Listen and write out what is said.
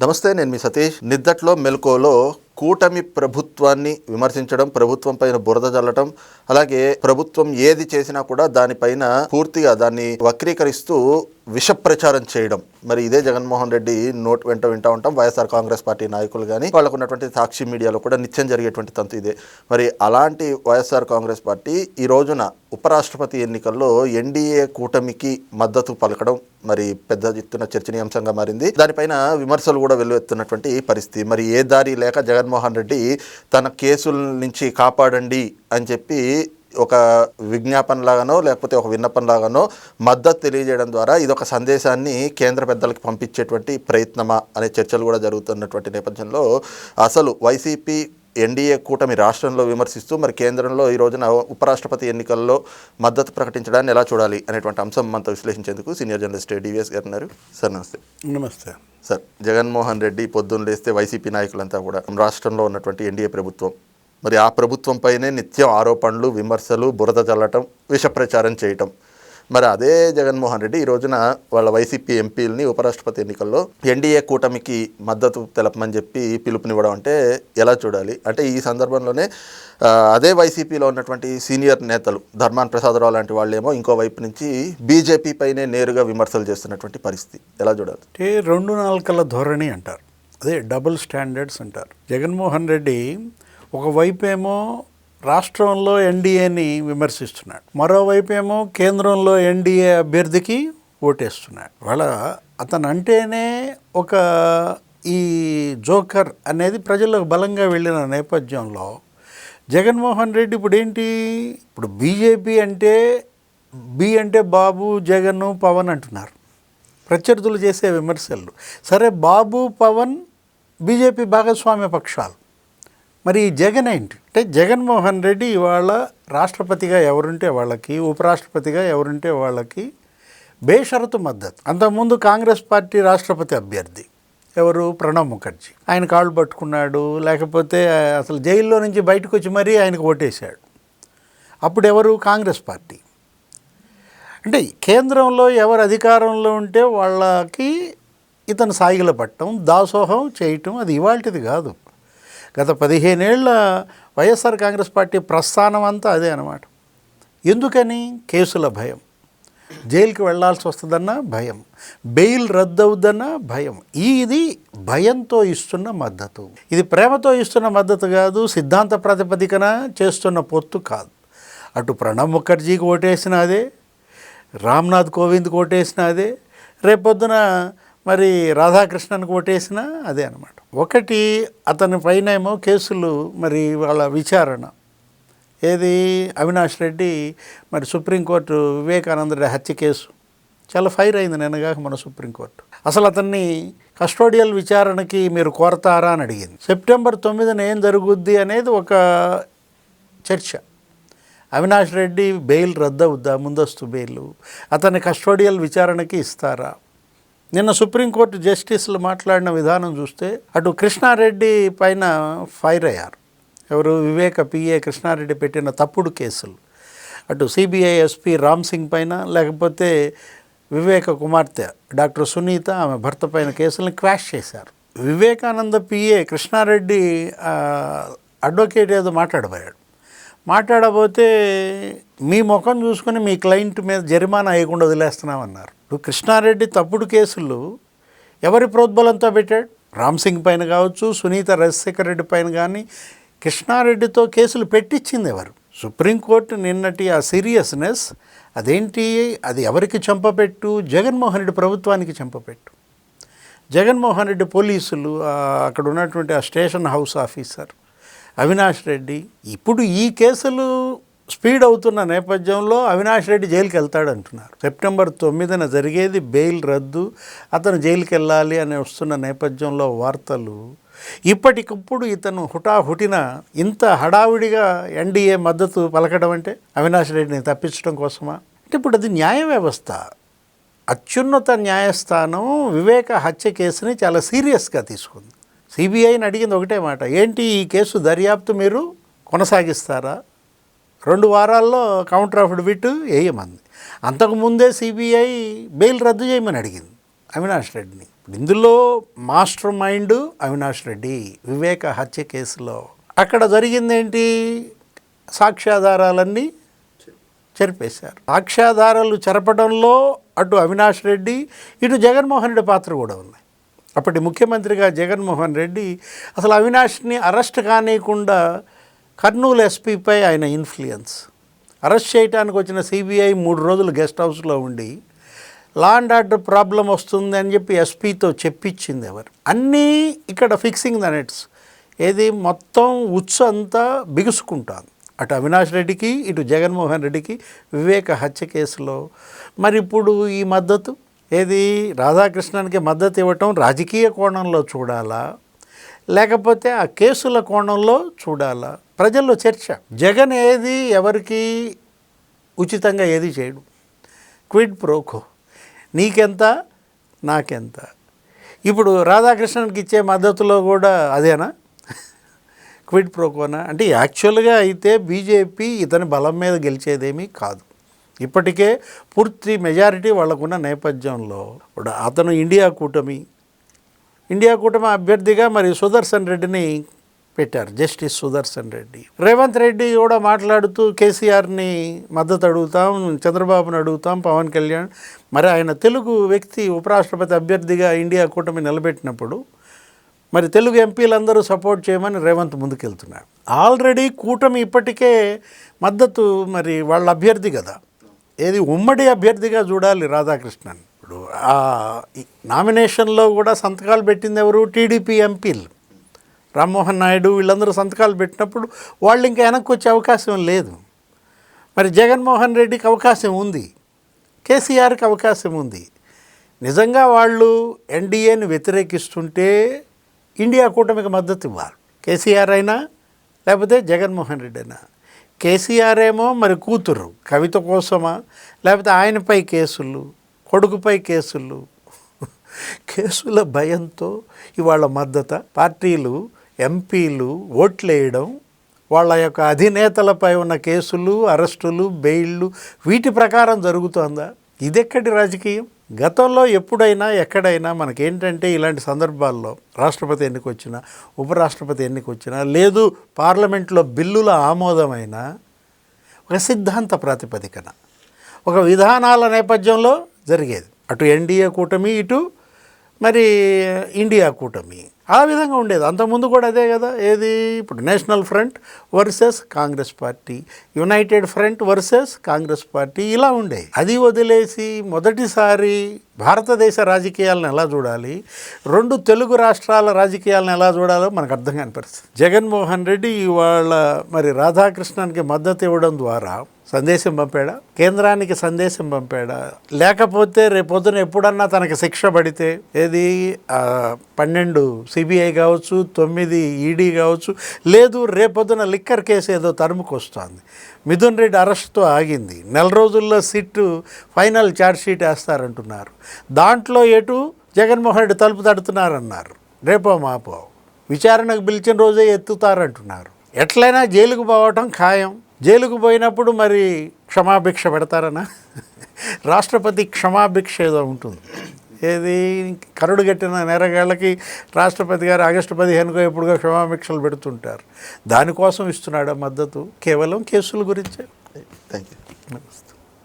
నమస్తే నేను మీ సతీష్. నిద్దట్లో మెల్కోలో కూటమి ప్రభుత్వాన్ని విమర్శించడం ప్రభుత్వం పైన బురద జల్లటం అలాగే ప్రభుత్వం ఏది చేసినా కూడా దానిపైన పూర్తిగా దాన్ని వక్రీకరిస్తూ విష ప్రచారం చేయడం. మరి ఇదే జగన్మోహన్ రెడ్డి నోట్ వెంట వింటా ఉంటాం. వైఎస్ఆర్ కాంగ్రెస్ పార్టీ నాయకులు కానీ వాళ్ళకు ఉన్నటువంటి సాక్షి మీడియాలో కూడా నిత్యం జరిగేటువంటి తంతు ఇదే. మరి అలాంటి వైఎస్ఆర్ కాంగ్రెస్ పార్టీ ఈ రోజున ఉపరాష్ట్రపతి ఎన్నికల్లో ఎన్డీఏ కూటమికి మద్దతు పలకడం మరి పెద్ద ఎత్తున చర్చనీయాంశంగా మారింది. దానిపైన విమర్శలు కూడా వెల్లువెత్తున్నటువంటి పరిస్థితి. మరి ఏ దారి లేక జగన్మోహన్ రెడ్డి తన కేసుల నుంచి కాపాడండి అని చెప్పి ఒక విజ్ఞాపన లాగానో లేకపోతే ఒక విన్నపం లాగానో మద్దతు తెలియజేయడం ద్వారా ఇది ఒక సందేశాన్ని కేంద్ర పెద్దలకు పంపించేటువంటి ప్రయత్నమా అనే చర్చలు కూడా జరుగుతున్నటువంటి నేపథ్యంలో అసలు వైసీపీ ఎన్డీఏ కూటమి రాష్ట్రంలో విమర్శిస్తూ మరి కేంద్రంలో ఈ రోజున ఉపరాష్ట్రపతి ఎన్నికల్లో మద్దతు ప్రకటించడాన్ని ఎలా చూడాలి అనేటువంటి అంశం మనతో విశ్లేషించేందుకు సీనియర్ జర్నలిస్ట్ డివిఎస్ గారు ఉన్నారు. సార్ నమస్తే. నమస్తే. సార్ జగన్మోహన్ రెడ్డి పొద్దున్న లేస్తే వైసీపీ నాయకులంతా కూడా రాష్ట్రంలో ఉన్నటువంటి ఎన్డీఏ ప్రభుత్వం మరి ఆ ప్రభుత్వంపైనే నిత్యం ఆరోపణలు విమర్శలు బురద చల్లటం విష ప్రచారం చేయటం. మరి అదే జగన్మోహన్ రెడ్డి ఈ రోజున వాళ్ళ వైసీపీ ఎంపీలని ఉపరాష్ట్రపతి ఎన్నికల్లో ఎన్డీఏ కూటమికి మద్దతు తెలపమని చెప్పి పిలుపునివ్వడం అంటే ఎలా చూడాలి? అంటే ఈ సందర్భంలోనే అదే వైసీపీలో ఉన్నటువంటి సీనియర్ నేతలు ధర్మాన్ ప్రసాదరావు లాంటి వాళ్ళేమో ఇంకో వైపు నుంచి బీజేపీ పైనే నేరుగా విమర్శలు చేస్తున్నటువంటి పరిస్థితి. ఎలా చూడాలి? అంటే రెండు నాలుకల ధోరణి అంటారు. అదే డబుల్ స్టాండర్డ్స్ అంటారు. జగన్మోహన్ రెడ్డి ఒకవైపు ఏమో రాష్ట్రంలో ఎన్డీఏని విమర్శిస్తున్నాడు. మరోవైపు ఏమో కేంద్రంలో ఎన్డీఏ అభ్యర్థికి ఓటేస్తున్నాడు. వాళ్ళ అతను అంటేనే ఒక ఈ జోకర్ అనేది ప్రజలకు బలంగా వెళ్ళిన నేపథ్యంలో జగన్మోహన్ రెడ్డి ఇప్పుడు ఏంటి ఇప్పుడు బీజేపీ అంటే బి అంటే బాబు జగన్ పవన్ అంటున్నారు. ప్రత్యర్థులు చేసే విమర్శలు. సరే బాబు పవన్ బీజేపీ భాగస్వామ్య పక్షాలు. మరి జగన్ ఏంటి? అంటే జగన్మోహన్ రెడ్డి ఇవాళ రాష్ట్రపతిగా ఎవరుంటే వాళ్ళకి ఉపరాష్ట్రపతిగా ఎవరుంటే వాళ్ళకి బేషరతు మద్దతు. అంతకుముందు కాంగ్రెస్ పార్టీ రాష్ట్రపతి అభ్యర్థి ఎవరు? ప్రణబ్ ముఖర్జీ. ఆయన కాళ్ళు పట్టుకున్నాడు లేకపోతే అసలు జైల్లో నుంచి బయటకు వచ్చి మరీ ఆయనకు ఓటేశాడు. అప్పుడు ఎవరు కాంగ్రెస్ పార్టీ. అంటే కేంద్రంలో ఎవరు అధికారంలో ఉంటే వాళ్ళకి ఇతను సాగిల పట్టడం దాసోహం చేయటం అది ఇవాల్టిది కాదు. గత పదిహేనేళ్ళ వైఎస్ఆర్ కాంగ్రెస్ పార్టీ ప్రస్థానం అంతా అదే అనమాట ఎందుకని? కేసుల భయం. జైలుకి వెళ్ళాల్సి వస్తుందన్న భయం. బెయిల్ రద్దవుద్దన్న భయం. ఇది భయంతో ఇస్తున్న మద్దతు. ఇది ప్రేమతో ఇస్తున్న మద్దతు కాదు సిద్ధాంత ప్రాతిపదికన చేస్తున్న పొత్తు కాదు. అటు ప్రణబ్ ముఖర్జీకి ఓటేసిన అదే రామ్నాథ్ కోవింద్కి ఓటేసిన అదే రేపొద్దున మరి రాధాకృష్ణన్కి ఓటేసిన అదే అనమాట ఒకటి అతని పైన ఏమో కేసులు మరి వాళ్ళ విచారణ. ఏది? అవినాష్ రెడ్డి మరి సుప్రీంకోర్టు వివేకానంద హత్య కేసు. చాలా ఫైర్ అయింది నిన్నగాక మన సుప్రీంకోర్టు. అసలు అతన్ని కస్టోడియల్ విచారణకి మీరు కోరతారా అని అడిగింది. సెప్టెంబర్ తొమ్మిదిన ఏం జరుగుద్ది అనేది ఒక చర్చ. అవినాష్ రెడ్డి బెయిల్ రద్దవుద్దా? ముందస్తు బెయిల్. అతన్ని కస్టోడియల్ విచారణకి ఇస్తారా? నిన్న సుప్రీంకోర్టు జస్టిస్లు మాట్లాడిన విధానం చూస్తే అటు కృష్ణారెడ్డి పైన ఫైర్ అయ్యారు. ఎవరు? వివేక పిఏ కృష్ణారెడ్డి పెట్టిన తప్పుడు కేసులు. అటు సిబిఐ ఎస్పీ రామ్ సింగ్ పైన లేకపోతే వివేక కుమార్తె డాక్టర్ సునీత ఆమె భర్త పైన కేసులను క్వాష్ చేశారు. వివేకానంద పిఏ కృష్ణారెడ్డి అడ్వకేట్ ఏదో మాట్లాడబోయాడు. మాట్లాడబోతే మీ ముఖం చూసుకుని మీ క్లయింట్ మీద జరిమానా వేయకుండా వదిలేస్తున్నామన్నారు. ఇప్పుడు కృష్ణారెడ్డి తప్పుడు కేసులు ఎవరి ప్రోద్బలంతో పెట్టాడు? రామ్ సింగ్ పైన కావచ్చు సునీత రాజశేఖర రెడ్డి పైన కానీ కృష్ణారెడ్డితో కేసులు పెట్టించింది ఎవరు? సుప్రీంకోర్టు నిన్నటి ఆ సీరియస్నెస్ అదేంటి? అది ఎవరికి చంపపెట్టు జగన్మోహన్ రెడ్డి ప్రభుత్వానికి చంపపెట్టు జగన్మోహన్ రెడ్డి పోలీసులు అక్కడ ఉన్నటువంటి ఆ station house officer Avinash Reddy ఇప్పుడు ఈ కేసులు స్పీడ్ అవుతున్న నేపథ్యంలో అవినాష్ రెడ్డి జైలుకి వెళ్తాడు అంటున్నారు సెప్టెంబర్ తొమ్మిదిన జరిగేది బెయిల్ రద్దు అతను జైలుకి వెళ్ళాలి అని వస్తున్న నేపథ్యంలో వార్తలు ఇప్పటికప్పుడు ఇతను హుటాహుటిన ఇంత హడావిడిగా ఎన్డీఏ మద్దతు పలకడం అంటే అవినాష్ రెడ్డిని తప్పించడం కోసమా? అంటే ఇప్పుడు అది న్యాయ వ్యవస్థ. అత్యున్నత న్యాయస్థానం వివేక హత్య కేసుని చాలా సీరియస్గా తీసుకుంది. సిబిఐని అడిగింది ఒకటే మాట. ఏంటి ఈ కేసు దర్యాప్తు మీరు కొనసాగిస్తారా? రెండు వారాల్లో కౌంటర్ అఫిడవిట్ వేయమంది అంతకుముందే సిబిఐ బెయిల్ రద్దు చేయమని అడిగింది అవినాష్ రెడ్డిని. ఇందులో మాస్టర్ మైండ్ అవినాష్ రెడ్డి వివేక హత్య కేసులో. అక్కడ జరిగిందేంటి? సాక్ష్యాధారాలన్నీ చెరిపేశారు. సాక్ష్యాధారాలు చెరపడంలో అటు అవినాష్ రెడ్డి ఇటు జగన్మోహన్ రెడ్డి పాత్ర కూడా ఉంది అప్పటి ముఖ్యమంత్రిగా జగన్మోహన్ రెడ్డి అసలు అవినాష్ని అరెస్ట్ కానియకుండా కర్నూలు ఎస్పీపై ఆయన ఇన్ఫ్లుయెన్స్. అరెస్ట్ చేయడానికి వచ్చిన సిబిఐ మూడు రోజులు గెస్ట్ హౌస్లో ఉండి లా అండ్ ఆర్డర్ ప్రాబ్లం వస్తుంది అని చెప్పి ఎస్పీతో చెప్పించింది ఎవరు? అన్నీ ఇక్కడ ఫిక్సింగ్ ద నెట్స్. ఏది? మొత్తం ఉచ్చు అంతా బిగుసుకుంటాను అటు అవినాష్ రెడ్డికి ఇటు జగన్మోహన్ రెడ్డికి వివేక హత్య కేసులో. మరి ఇప్పుడు ఈ మద్దతు? ఏది? రాధాకృష్ణానికి మద్దతు ఇవ్వటం రాజకీయ కోణంలో చూడాలా? లేకపోతే ఆ కేసుల కోణంలో చూడాలా? ప్రజల్లో చర్చ. జగన్ ఏది? ఎవరికి? ఉచితంగా ఏది చేయడు. Quid pro quo. నీకెంత? నాకెంత? ఇప్పుడు రాధాకృష్ణన్కి ఇచ్చే మద్దతులో కూడా అదేనా? క్విడ్ ప్రోకోనా? అంటే యాక్చువల్గా అయితే బీజేపీ ఇతని బలం మీద గెలిచేదేమీ కాదు. ఇప్పటికే పూర్తి మెజారిటీ వాళ్ళకున్న నేపథ్యంలో అతను ఇండియా కూటమి ఇండియా కూటమి అభ్యర్థిగా మరి సుదర్శన్ రెడ్డిని పెట్టారు జస్టిస్ సుదర్శన్ రెడ్డి. రేవంత్ రెడ్డి కూడా మాట్లాడుతూ కేసీఆర్ని మద్దతు అడుగుతాం చంద్రబాబుని అడుగుతాం పవన్ కళ్యాణ్. మరి ఆయన తెలుగు వ్యక్తి ఉపరాష్ట్రపతి అభ్యర్థిగా ఇండియా కూటమి నిలబెట్టినప్పుడు మరి తెలుగు ఎంపీలందరూ సపోర్ట్ చేయమని రేవంత్ ముందుకెళ్తున్నారు. ఆల్రెడీ కూటమి ఇప్పటికే మద్దతు మరి వాళ్ళ అభ్యర్థి కదా. ఏది ఉమ్మడి అభ్యర్థిగా చూడాలి రాధాకృష్ణన్. ఇప్పుడు ఆ నామినేషన్లో కూడా సంతకాలు పెట్టింది ఎవరు? టీడీపీ ఎంపీలు. రామ్మోహన్ నాయుడు వీళ్ళందరూ సంతకాలు పెట్టినప్పుడు వాళ్ళు ఇంకా వెనక్కి వచ్చే అవకాశం లేదు. మరి జగన్మోహన్ రెడ్డికి అవకాశం ఉంది. కేసీఆర్కి అవకాశం ఉంది. నిజంగా వాళ్ళు ఎన్డీఏని వ్యతిరేకిస్తుంటే ఇండియా కూటమికి మద్దతు ఇవ్వాలి. కేసీఆర్ అయినా లేకపోతే జగన్మోహన్ రెడ్డి అయినా. కేసీఆర్ ఏమో మరి కూతురు కవిత కోసమా? లేకపోతే ఆయనపై కేసులు కొడుకుపై కేసులు? కేసుల భయంతో ఇవాళ మద్దత. పార్టీలు ఎంపీలు ఓట్లేయడం వాళ్ళ యొక్క అధినేతలపై ఉన్న కేసులు అరెస్టులు బెయిళ్ళు వీటి ప్రకారం జరుగుతోందా? ఇదెక్కడి రాజకీయం? గతంలో ఎప్పుడైనా ఎక్కడైనా మనకేంటంటే ఇలాంటి సందర్భాల్లో రాష్ట్రపతి ఎన్నిక వచ్చినా ఉపరాష్ట్రపతి ఎన్నిక వచ్చినా లేదు పార్లమెంట్లో బిల్లుల ఆమోదమైన ఒక సిద్ధాంత ప్రాతిపదికన ఒక విధానాల నేపథ్యంలో జరిగేది. అటు ఎన్డీఏ కూటమి ఇటు మరి ఇండియా కూటమి. ఆ విధంగా ఉండేది. అంతకుముందు కూడా అదే కదా ఏది? ఇప్పుడు national front versus Congress party united front versus Congress party ఇలా ఉండేవి. అది వదిలేసి మొదటిసారి భారతదేశ రాజకీయాలను ఎలా చూడాలి? రెండు తెలుగు రాష్ట్రాల రాజకీయాలను ఎలా చూడాలో మనకు అర్థం కాని పరిస్థితి. జగన్మోహన్ రెడ్డి ఇవాళ మరి రాధాకృష్ణన్కి మద్దతు ఇవ్వడం ద్వారా సందేశం పంపాడా? కేంద్రానికి సందేశం పంపాడా? లేకపోతే రేపొద్దున ఎప్పుడన్నా తనకి శిక్ష పడితే ఏది? పన్నెండు సిబిఐ కావచ్చు తొమ్మిది ఈడీ కావచ్చు లేదు రేపొద్దున లిక్కర్ కేసు ఏదో తరుముకొస్తోంది. మిథున్ రెడ్డి అరెస్ట్తో ఆగింది. నెల రోజుల్లో సిట్టు ఫైనల్ ఛార్జ్షీట్ వేస్తారంటున్నారు. దాంట్లో ఎటు జగన్మోహన్ రెడ్డి తలుపు తడుతున్నారన్నారు. రేపో మాపో. విచారణకు పిలిచిన రోజే ఎత్తుతారంటున్నారు. ఎట్లయినా జైలుకు పోవటం ఖాయం. జైలుకు పోయినప్పుడు మరి క్షమాభిక్ష పెడతారనా? రాష్ట్రపతి క్షమాభిక్ష ఏదో ఉంటుంది. ఏది కరుడు కట్టిన నేరగాళ్ళకి రాష్ట్రపతి గారు ఆగస్టు పదిహేనుకో ఎప్పుడుగా క్షమాభిక్షలు పెడుతుంటారు. దానికోసం ఇస్తున్నాడా మద్దతు? కేవలం కేసుల గురించే. థ్యాంక్ యూ నమస్తే.